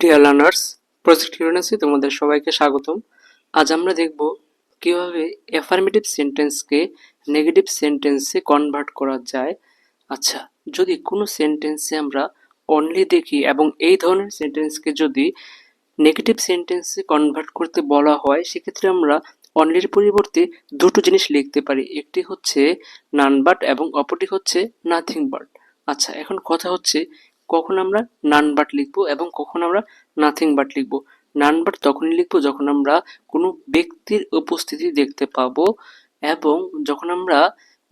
Dear learners project ইউনিভার্সি তোমাদের সবাইকে স্বাগতম। আজ আমরা দেখব কীভাবে অ্যাফার্মেটিভ সেন্টেন্সকে নেগেটিভ সেন্টেন্সে কনভার্ট করা যায়। আচ্ছা যদি কোনো সেন্টেন্সে আমরা অনলি দেখি এবং এই ধরনের সেন্টেন্সকে যদি নেগেটিভ সেন্টেন্সে কনভার্ট করতে বলা হয়, সেক্ষেত্রে আমরা অনলির পরিবর্তে দুটো জিনিস লিখতে পারি। একটি হচ্ছে নান বাট এবং অপরটি হচ্ছে নাথিং বাট আচ্ছা এখন কথা হচ্ছে কখন আমরা নান বাট লিখব এবং কখন আমরা নাথিং বাট লিখব। নান বাট তখনই লিখব যখন আমরা কোনো ব্যক্তির উপস্থিতি দেখতে পাবো এবং যখন আমরা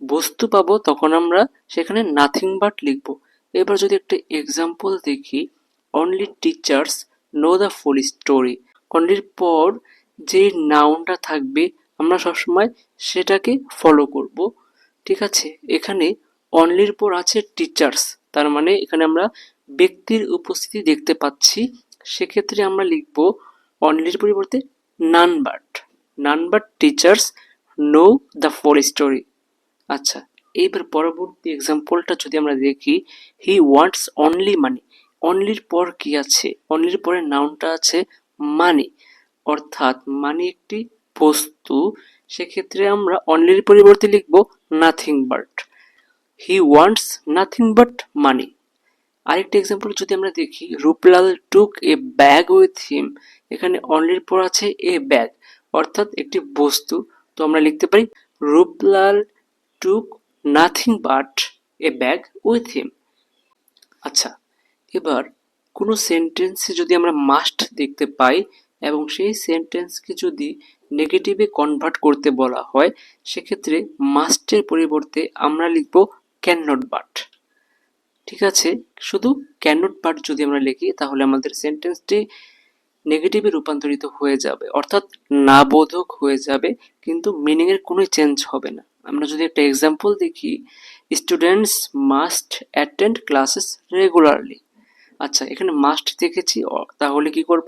বস্তু পাবো তখন আমরা সেখানে নাথিং বাট লিখব। এবার যদি একটা এক্সাম্পল দেখি only teachers know the full story অনলির পর যে নাউনটা থাকবে, আমরা সবসময় সেটাকে ফলো করব। ঠিক আছে? এখানে অনলির পর আছে টিচার্স তার মানে এখানে আমরা ব্যক্তির উপস্থিতি দেখতে পাচ্ছি। সেক্ষেত্রে আমরা লিখব অনলির পরিবর্তে none but none but teachers know the four story আচ্ছা এইবার পরবর্তী এক্সাম্পলটা যদি আমরা দেখি হি ওয়ান্টস অনলি মানি অনলির পর কি আছে? অনলির পরে নাউনটা আছে মানি অর্থাৎ মানি একটি বস্তু। সেক্ষেত্রে আমরা অনলির পরিবর্তে লিখব nothing but he wants nothing but money আরেকটা এক্সাম্পল যদি আমরা দেখি Ruplal took a bag with him এখানে অনলির পর আছে এ ব্যাগ অর্থাৎ একটি বস্তু। তো আমরা লিখতে পারি Ruplal took nothing but a bag with him আচ্ছা এবার কোনো সেন্টেন্সে যদি আমরা মাস্ট দেখতে পাই, এবং সেই সেন্টেন্সকে যদি নেগেটিভে কনভার্ট করতে বলা হয়, সেক্ষেত্রে মাস্টের পরিবর্তে আমরা লিখব ক্যান নট বাট ঠিক আছে? শুধু ক্যান নট বাট যদি আমরা লিখি, তাহলে আমাদের সেন্টেন্সটি নেগেটিভে রূপান্তরিত হয়ে যাবে। অর্থাৎ না বোধক হয়ে যাবে, কিন্তু মিনিংয়ের কোনো চেঞ্জ হবে না। আমরা যদি একটা এক্সাম্পল দেখি students must attend classes regularly আচ্ছা এখানে মাস্ট দেখেছি তাহলে কি করব?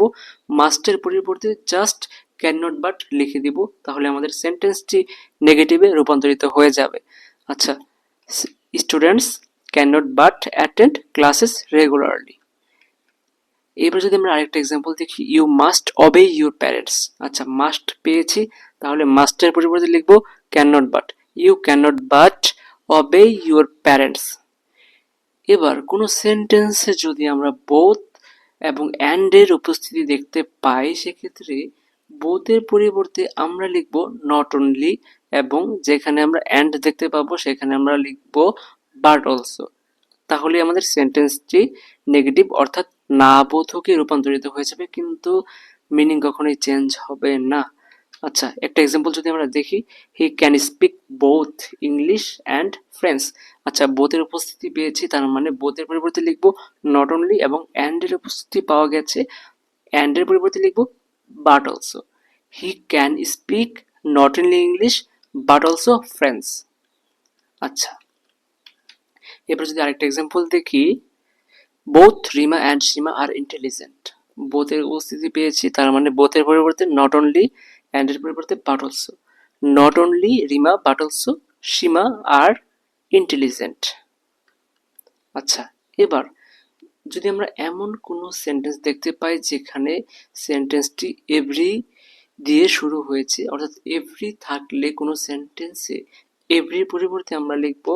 মাস্টের পরিবর্তে জাস্ট ক্যান নট বাট লিখে দিব, তাহলে আমাদের সেন্টেন্সটি নেগেটিভে রূপান্তরিত হয়ে যাবে। আচ্ছা can not but attend classes regularly এবার যদি আমরা আরেকটা এক্সাম্পল দেখি you must obey your parents আচ্ছা মাস্ট পেয়েছি, তাহলে মাস্টের পরিবর্তে লিখব can not but you can not but obey your parents এবার কোনো সেন্টেন্সে যদি আমরা বোথ এবং অ্যান্ডের উপস্থিতি দেখতে পাই, সেক্ষেত্রে বোথের পরিবর্তে আমরা লিখব নট অনলি এবং যেখানে আমরা অ্যান্ড দেখতে পাবো, সেখানে আমরা লিখব বাট অলসো তাহলে আমাদের সেন্টেন্সটি নেগেটিভ অর্থাৎ না বোধকে রূপান্তরিত হয়ে যাবে, কিন্তু মিনিং কখনোই চেঞ্জ হবে না। আচ্ছা একটা এক্সাম্পল যদি আমরা দেখি he can speak both English and French আচ্ছা বোথের উপস্থিতি পেয়েছি, তার মানে বোথের পরিবর্তে লিখব নট অনলি এবং অ্যান্ডের উপস্থিতি পাওয়া গেছে। অ্যান্ডের পরিবর্তে লিখব but also he can speak not only English but also French আচ্ছা। এবার যদি আরেকটা এক্সাম্পল দেখি both Rima and Sima are intelligent বোথের উপস্থিতি পেয়েছি, তার মানে বোথের পরিবর্তে নট অনলি অ্যান্ডের পরিবর্তে but also not only Rima but also Sima are intelligent আচ্ছা এবার যদি আমরা এমন কোনো সেন্টেন্স দেখতে পাই যেখানে সেন্টেন্সটি এভরি দিয়ে শুরু হয়েছে, অর্থাৎ এভরি থাকলে কোনো সেন্টেন্সে এভরির পরিবর্তে আমরা লিখব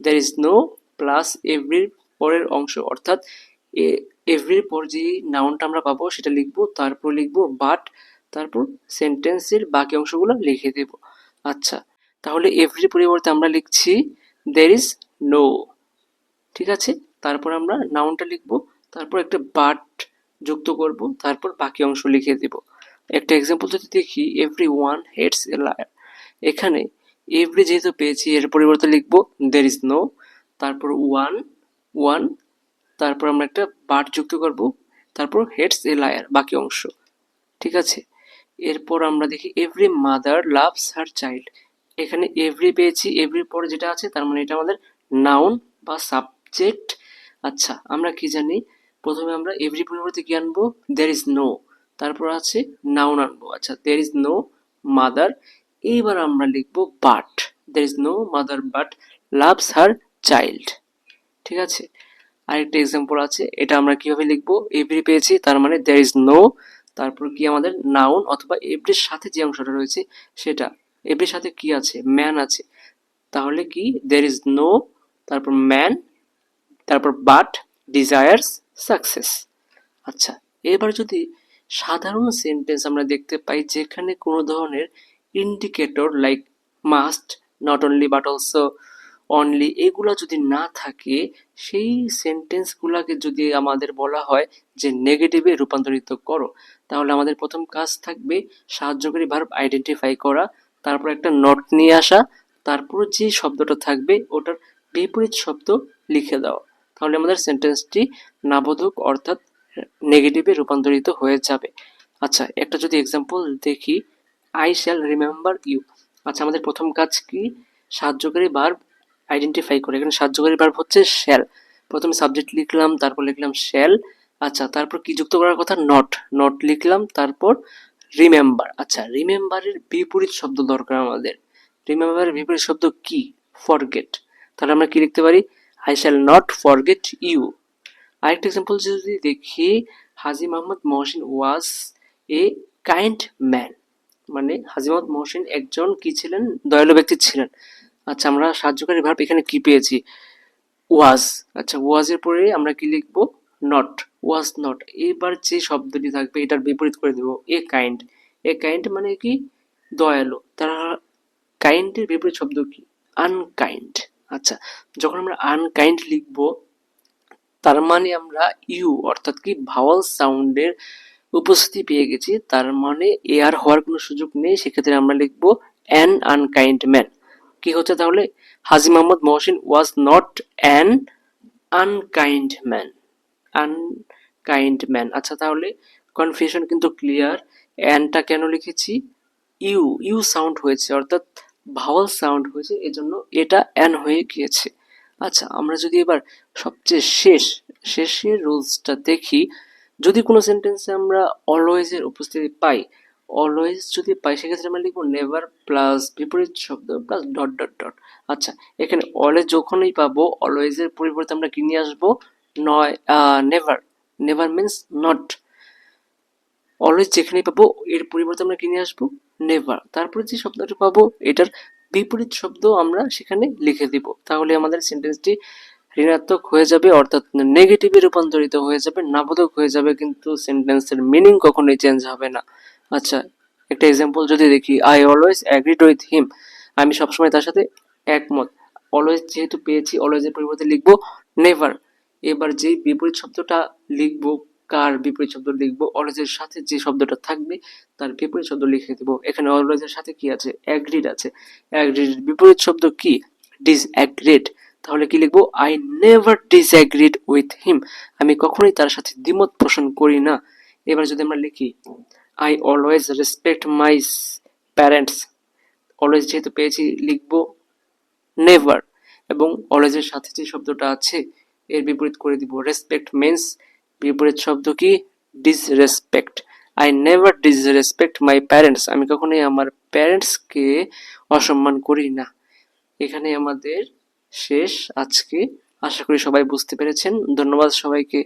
দ্যার ইজ নো প্লাস এভরির পরের অংশ। অর্থাৎ এভরির পর যে নাউনটা আমরা পাবো সেটা লিখব, তারপর লিখব বাট তারপর সেন্টেন্সের বাকি অংশগুলো লিখে দেব। আচ্ছা তাহলে এভরির পরিবর্তে আমরা লিখছি দের ইজ নো ঠিক আছে? তারপর আমরা নাউনটা লিখব, তারপর একটা বাট যুক্ত করব, তারপর বাকি অংশ লিখে দেব। একটা এক্সাম্পল যদি দেখি every one hates a liar এখানে এভরি যেহেতু পেয়েছি, এর পরিবর্তে লিখব দের ইজ নো তারপর ওয়ান ওয়ান তারপর আমরা একটা বাট যুক্ত করব, তারপর হেডস এ লায়ার বাকি অংশ। ঠিক আছে? এরপর আমরা দেখি every mother loves her child এখানে এভরি পেয়েছি এভরির পর যেটা আছে, তার মানে এটা আমাদের নাউন বা সাবজেক্ট আচ্ছা আমরা কি জানি? প্রথমে আমরা এভরি পরিবর্তে কি আনব? দের ইজ নো তারপর আছে নাউন আনব। আচ্ছা দের ইজ নো মাদার এইবার আমরা লিখব but there is no mother but loves her child ঠিক আছে? আরেকটা এক্সাম্পল আছে। এটা আমরা কীভাবে লিখব? এভরি পেয়েছি, তার মানে দেয়ার ইজ নো তারপর কি আমাদের? নাউন অথবা এভরির সাথে যে অংশটা রয়েছে, সেটা। এভরির সাথে কি আছে? ম্যান আছে। তাহলে কি? দের ইজ নো তারপর ম্যান তারপর বাট ডিজায়ার্স সাকসেস আচ্ছা এবার যদি সাধারণ সেন্টেন্স আমরা দেখতে পাই যেখানে কোনো ধরনের indicator like must not only but also only এগুলো যদি না থাকে, সেই সেন্টেন্সগুলোকে যদি আমাদের বলা হয় যে নেগেটিভে রূপান্তরিত করো, তাহলে আমাদের প্রথম কাজ থাকবে সাহায্যকারী ভার্ব আইডেন্টিফাই করা, তারপর একটা নট নিয়ে আসা, তারপর যে শব্দটা থাকবে ওটার বিপরীত শব্দ লিখে দাও তাহলে আমাদের সেন্টেন্সটি নাবোধক অর্থাৎ নেগেটিভে রূপান্তরিত হয়ে যাবে। আচ্ছা একটা যদি এক্সাম্পল দেখি আই শ্যাল রিমেম্বার ইউ আচ্ছা আমাদের প্রথম কাজ কি? সাহায্যকারী ভার্ব আইডেন্টিফাই করে। এখানে সাহায্যকারী ভার্ব হচ্ছে শ্যাল প্রথমে সাবজেক্ট লিখলাম, তারপর লিখলাম শ্যাল আচ্ছা তারপর কি যুক্ত করার কথা? নট নট লিখলাম, তারপর রিমেম্বার আচ্ছা রিমেম্বারের বিপরীত শব্দ দরকার আমাদের। রিমেম্বারের বিপরীত শব্দ কি? ফরগেট তাহলে আমরা কি লিখতে পারি? I shall not forget you আরেকটা এক্সাম্পল যদি দেখি, Haji Mohammad Mohsin was a kind man মানে হাজি মোহাম্মদ মহসিন একজন কি ছিলেন? দয়ালু ব্যক্তি ছিলেন। আচ্ছা আমরা সাহায্যকারী ভাব এখানে কি পেয়েছি? ওয়াজ আচ্ছা ওয়াজের পরে আমরা কি লিখব? নট ওয়াজ নট এবার যে শব্দটি থাকবে, এটার বিপরীত করে দেব। এ কাইন্ড এ কাইন্ড মানে কি? দয়ালু। তারা কাইন্ডের বিপরীত শব্দ কি? আনকাইন্ড আচ্ছা যখন আমরা আনকাইন্ড লিখব, তার মানে আমরা ইউ অর্থাৎ কি ভাওয়াল সাউন্ডের উপস্থিতি পেয়ে গেছি, তার মানে এ আর হওয়ার কোনো সুযোগ নেই, সেক্ষেত্রে আমরা লিখব অ্যান আনকাইন্ড ম্যান কি হচ্ছে তাহলে? Haji Mohammad Mohsin was not an unkind man unkind man আচ্ছা তাহলে কনফিউশন কিন্তু ক্লিয়ার অ্যানটা কেন লিখেছি? ইউ ইউ সাউন্ড হয়েছে, অর্থাৎ ভাওয়াল সাউন্ড হয়েছে, এজন্য এটা অ্যান হয়ে গিয়েছে। আচ্ছা আমরা যদি এবার সবচেয়ে শেষ, শেষের রুলসটা দেখি, যদি কোনো সেন্টেন্সে আমরা অলওয়েজের উপস্থিতি পাই অলওয়েজ যদি পাই, সেক্ষেত্রে আমরা লিখব নেভার প্লাস বিপরীত শব্দ প্লাস ডট ডট ডট আচ্ছা এখানে অলওয়েজ যখনই পাবো অলওয়েজের পরিবর্তে আমরা কি নিয়ে আসব? নয় never never means not always যেখানেই পাবো, এর পরিবর্তে আমরা কি নিয়ে আসব? নেভার তারপরে যে শব্দটি পাবো, এটার বিপরীত শব্দ আমরা সেখানে লিখে দিব। তাহলে আমাদের সেন্টেন্সটি ঋণাত্মক হয়ে যাবে, অর্থাৎ নেগেটিভে রূপান্তরিত হয়ে যাবে, নাবোধক হয়ে যাবে, কিন্তু সেন্টেন্সের মিনিং কখনোই চেঞ্জ হবে না। আচ্ছা একটা এক্সাম্পল যদি দেখি I always agreed with him আমি সবসময় তার সাথে একমত। অলওয়েজ যেহেতু পেয়েছি অলওয়েজের পরিবর্তে লিখব নেভার এবার যে বিপরীত শব্দটা লিখব কার বিপরীত শব্দ লিখব? অলওয়েজের সাথে যে শব্দটা থাকবে, তার বিপরীত শব্দ লিখে দেবো। এখানে অলওয়েজের সাথে কি আছে? অ্যাগ্রিড আছে। অ্যাগ্রিড বিপরীত শব্দ কি? ডিসঅ্যাগ্রিড তাহলে কি লিখব? I never disagreed with him আমি কখনোই তার সাথে দ্বিমত পোষণ করি না। এবার যদি আমরা লিখি I always respect my parents always যেহেতু পেয়েছি, লিখব নেভার এবং অলওয়েজের সাথে যে শব্দটা আছে, এর বিপরীত করে দিব। রেসপেক্ট মিন্স বিপরীত শব্দ কি? Disrespect I never disrespect my parents আমি কখনোই আমার প্যারেন্টসকে অসম্মান করি না। এখানে আমাদের শেষ আজকে। আশা করি সবাই বুঝতে পেরেছেন। ধন্যবাদ সবাইকে।